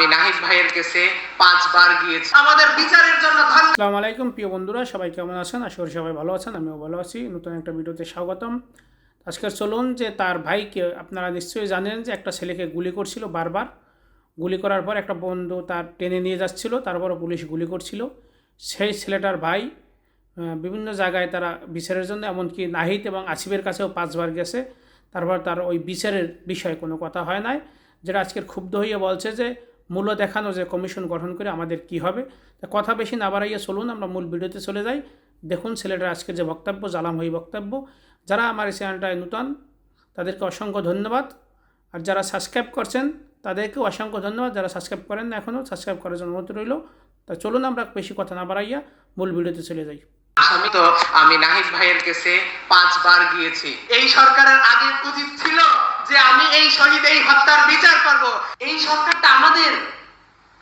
আমি নাহিদ ভাইয়ের কাছে পাঁচবার গিয়েছি। আমাদের বিচারের জন্য আসসালামু আলাইকুম, প্রিয় বন্ধুরা, সবাই কেমন আছেন? আশা করি সবাই ভালো আছেন, আমিও ভালো আছি। নতুন একটা ভিডিওতে স্বাগতম। আজকে চলুন যে তার ভাইকে, আপনারা নিশ্চয়ই জানেন যে একটা ছেলেকে গুলি করছিল বারবার। গুলি করার পর একটা বন্ধু তার টেনে নিয়ে যাচ্ছিল, তারপরও পুলিশ গুলি করছিল। সেই ছেলেটার ভাই বিভিন্ন জায়গায় তারা বিচারের জন্য, এমনকি নাহিদ এবং আসিফের কাছেও পাঁচবার গেছে। তারপর তার ওই বিচারের বিষয়ে কোনো কথা হয় নাই, যেটা আজকের ক্ষুব্ধ হয়ে বলছে যে মূল্য দেখানো, যে কমিশন গঠন করে আমাদের কি হবে। তা কথা বেশি না বাড়াইয়া চলুন, আমরা মূল ভিডিওতে চলে যাই। দেখুন ছেলেটার আজকের যে বক্তব্য, জালাম হই বক্তব্য। যারা আমার এই চ্যানেলটায় নূতন, তাদেরকে অসংখ্য ধন্যবাদ। আর যারা সাবস্ক্রাইব করছেন, তাদেরকেও অসংখ্য ধন্যবাদ। যারা সাবস্ক্রাইব করেন না এখনও সাবস্ক্রাইব করার জন্য অনুরোধ রইল। তা চলুন, আমরা বেশি কথা না বাড়াইয়া মূল ভিডিওতে চলে যাই। আসামি তো আমি নাহিদ ভাইয়ের কাছে পাঁচবার গিয়েছি। এই সরকারের আগে উচিত ছিল যে আমি এই শহীদ, এই করব এই সরকারটা আমাদের।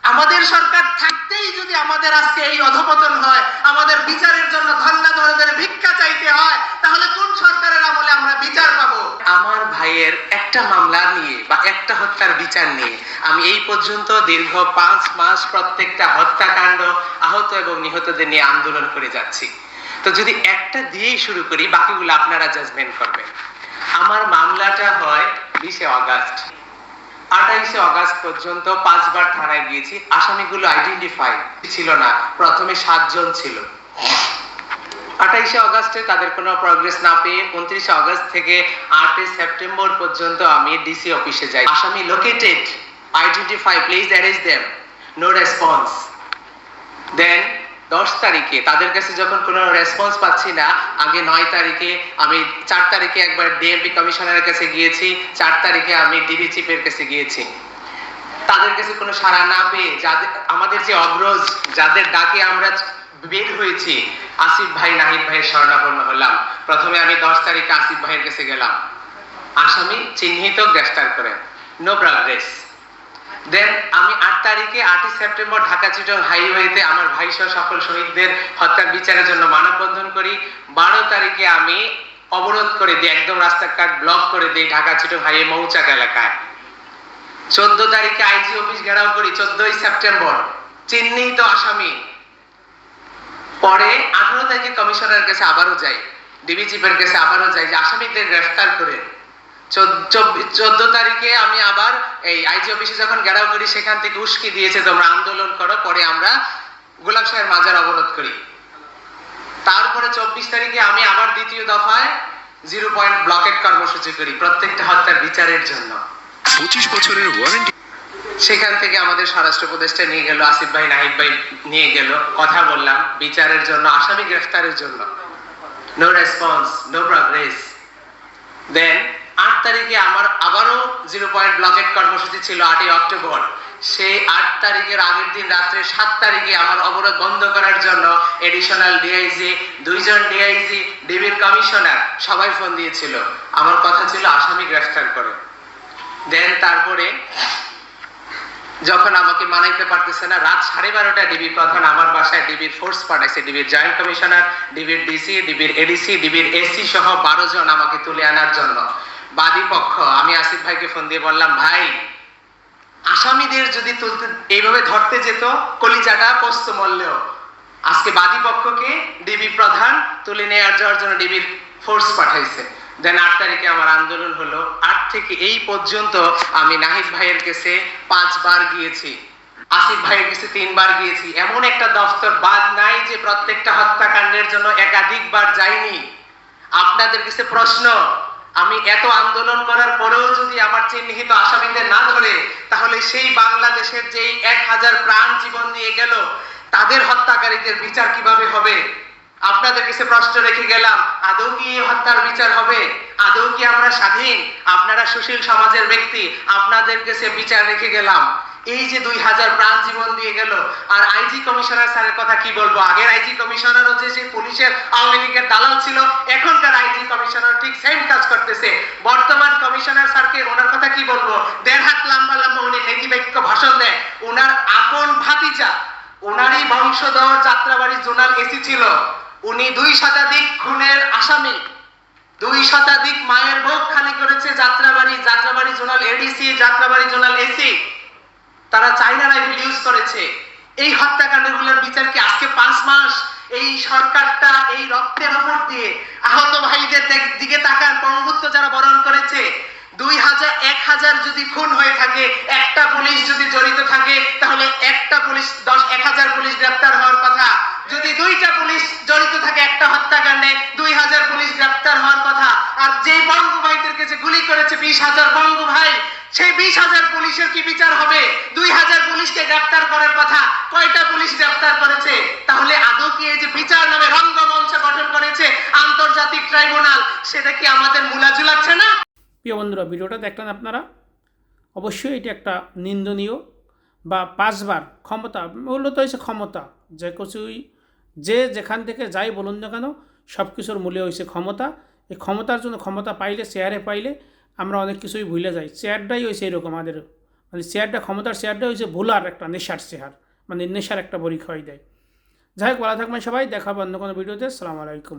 আমাদের সরকার থাকতেই যদি আমাদের আজকে এই অধপতন হয়, আমাদের বিচারের জন্য ধন্যা ধরনের ভিক্ষা চাইতে হয়, তাহলে কোন সরকারের আমলে আমরা বিচার পাবো? আমার ভাইয়ের একটা মামলা নিয়ে বা একটা হত্যার বিচার নিয়ে আমি এই পর্যন্ত দীর্ঘ পাঁচ মাস প্রত্যেকটা হত্যাকাণ্ড আহত এবং নিহতদের নিয়ে আন্দোলন করে যাচ্ছি। তো যদি একটা দিয়েই শুরু করি, বাকিগুলো আপনারা জাজমেন্ট করবেন। আমার মামলাটা হয় বিশে অগাস্ট। আঠাইশে অগাস্ট পর্যন্ত পাঁচবার থানায় গিয়েছি। আসামিগুলো আইডেন্টিফাই ছিল না, প্রথমে সাতজন ছিল। আঠাইশে অগাস্টে তাদের কোনো প্রগ্রেস না পেয়ে উনত্রিশে অগাস্ট থেকে আটই সেপ্টেম্বর পর্যন্ত আমি ডিসি অফিসে যাই। আসামি located identify please arrange them no response then দশ তারিখে, তাদের কাছে যখন কোনো রেসপন্স পাচ্ছি না, আগে নয় তারিখে আমি চার তারিখে একবার ডিএমপি কমিশনারের কাছে গিয়েছি, চার তারিখে আমি ডিবি চিফের কাছে গিয়েছি। তাদের কাছে কোনো সাড়া না পেয়ে যাদের, আমাদের যে অগ্রজ, যাদের ডাকে আমরা বের হয়েছি, আসিফ ভাই, নাহিদ ভাইয়ের শরণাপন্ন হলাম। প্রথমে আমি দশ তারিখে আসিফ ভাইয়ের কাছে গেলাম। আসামি চিহ্নিত গ্রেফতার করেন নো প্রগ্রেস দেন আমি আট তারিখে, আটই সেপ্টেম্বর ঢাকা চিটং হাইওয়েতে আমার ভাই সহ সকল শহীদদের হত্যার বিচারের জন্য মানববন্ধন করি। বারো তারিখে আমি অবরোধ করে দিই, একদম রাস্তাঘাট ব্লক করে দিই ঢাকা চিটং হাইওয়ে মৌচাক এলাকায়। চোদ্দ তারিখে আইজি অফিস ঘেরাও করি, চোদ্দই সেপ্টেম্বর। চিহ্নিত আসামি। পরে আঠারো তারিখে কমিশনার কাছে আবারও যাই ডিবি চিফের কাছে আবারও যাই যে আসামিদের গ্রেফতার করে চোদ্দ তারিখে আমি আবার এই আইজি অফিসে যখন ঘেরাও করি সেখান থেকে উস্কি দিয়েছে তোমরা আন্দোলন করো পরে আমরা গোলাপ সাহের মাজার অবরোধ করি। তারপরে চব্বিশ তারিখে আমি আবার দ্বিতীয় দফায় জিরো পয়েন্ট ব্লকেট কর্মসূচি করি প্রত্যেকটা হত্যার বিচারের জন্য। পঁচিশ বছরের ওয়ারেন্টি সেখান থেকে আমাদের স্বরাষ্ট্র উপদেষ্টা নিয়ে গেল আসিফ ভাই নাহিদ ভাই নিয়ে গেল কথা বললাম বিচারের জন্য আসামি গ্রেফতারের জন্য। No response no progress then আট তারিখে আমার আবারও জিরো পয়েন্ট ব্লকেট কর্মসূচি ছিল আটই অক্টোবর। সেই আট তারিখের আগের দিন রাত্রে সাত তারিখে আমার অবরোধ বন্ধ করার জন্য এডিশনাল ডিআইজি দুইজন ডিআইজি ডিবির কমিশনার সবাই ফোন দিয়েছিল। আমার কথা ছিল, আসামি গ্রেফতার করে। দেন তারপরে যখন আমাকে মানাইতে পারতেছে না, রাত সাড়ে বারোটা ডিবি প্রধান আমার বাসায় ডিবির ফোর্স পাঠাইছে। ডিবির জয়েন্ট কমিশনার ডিবির ডিসি ডিবির এডিসি ডিবির এসি সহ বারো জন আমাকে তুলে আনার জন্য। বাদী পক্ষ, আমি আসিফ ভাইকে ফোন দিয়ে বললাম, ভাই, আসামিদের যদি তুলতে এইভাবে ধরতে যেত, কলিজাটা পোস্ত মরলেও। আজকে বাদী পক্ষকে ডিবি প্রধান তুলে নেওয়ার যাওয়ার জন্য ডিবির ফোর্স পাঠাইছে। দেন আট তারিখে আমার আন্দোলন হলো। আট থেকে এই পর্যন্ত আমি নাহিদ ভাইয়ের কাছে পাঁচবার গিয়েছি। আসিফ ভাইয়ের কাছে তিনবার গিয়েছি। এমন একটা দফতর, বাদ নাই যে প্রত্যেকটা হত্যাকাণ্ডের জন্য একাধিকবার যাইনি। আপনাদের কাছে প্রশ্ন আমি এত আন্দোলন করার পরেও যদি আমার চিহ্নিত আসামিদের না ধরে, তাহলে সেই বাংলাদেশের যেই এক হাজার প্রাণ জীবন নিয়ে গেল, তাদের হত্যাকারীদের বিচার কীভাবে হবে? আপনাদের কাছে প্রশ্ন রেখে গেলাম, আদৌ কি হত্যার বিচার হবে? আদৌ কি আমরা স্বাধীন? আপনারা সুশীল সমাজের ব্যক্তি, আপনাদের কাছে বিচার রেখে গেলাম। এই যে দুই হাজার প্রাণ জীবন দিয়ে গেল, আর আইজি কমিশনার স্যারের কথা কি বলব? আগের আইজি কমিশনারও যে সেই পুলিশের আওয়ামী লীগের দালাল ছিল, এখনকার আইজি কমিশনার ঠিক সেম কাজ করতেছে। বর্তমান কমিশনার স্যারকে ওনার কথা কি বলব? দেড় হাত লম্বা লম্বা উনি নীতি বাক্য ভাষণ দেয় ওনার আপন ভাতিজা ওনারই বংশধর যাত্রাবাড়ি জোনাল এসি ছিল। উনি দুই শতাধিক খুনের আসামি, দুই শতাধিক মায়ের ভোগ খালি করেছে Jatrabari Jatrabari zonal ADC, Jatrabari zonal AC. করেছে। এই হত্যাকাণ্ডগুলোর বিচার কি আজকে পাঁচ মাস? এই সরকারটা এই রক্তের উপর দিয়ে আহত ভাইদের দিকে তাকান পঙ্গুত্ব যারা বরণ করেছে, দুই হাজার, এক হাজার যদি খুন হয়ে থাকে, একটা পুলিশ যদি জড়িত থাকে, তাহলে একটা পুলিশ, দশ, এক হাজার পুলিশ গ্রেপ্তার হওয়ার কথা। যদি দুইটা পুলিশ জড়িত থাকে একটা হত্যাকাণ্ডে, দুই হাজার পুলিশ গ্রেপ্তার হওয়ার কথা। আর যে বঙ্গু ভাইদেরকে যে গুলি করেছে, বিশ হাজার বঙ্গু ভাই সেই বিশ হাজার পুলিশের কি বিচার হবে? দুই হাজার পুলিশকে গ্রেপ্তার করার কথা কয়টা পুলিশ গ্রেপ্তার করেছে? তাহলে আদৌ কি এই যে বিচার নামে রঙ্গমঞ্চ গঠন করেছে আন্তর্জাতিক ট্রাইব্যুনাল, সেটা কি আমাদের মুলা ঝুলাচ্ছে না? প্রিয় বন্ধুরা, ভিডিওটা দেখলেন আপনারা? অবশ্যই এটি একটা নিন্দনীয় বা পাঁচবার ক্ষমতা, মূলত হয়েছে ক্ষমতা। যে কিছুই, যে যেখান থেকে যাই বলুন না কেন সব কিছুর মূল্য হয়েছে ক্ষমতা। এই ক্ষমতার জন্য ক্ষমতা পাইলে, চেয়ারে পাইলে আমরা অনেক কিছুই ভুলে যাই। চেয়ারটাই হয়েছে এরকম আমাদের। মানে চেয়ারটা ক্ষমতার চেয়ারটা হয়েছে ভোলার একটা নেশার চেহার মানে নেশার একটা পরীক্ষা হয়ে দেয়। যাই হোক, ভালো থাকবেন সবাই। দেখাবো অন্য কোনো ভিডিওতে। সালামু আলাইকুম।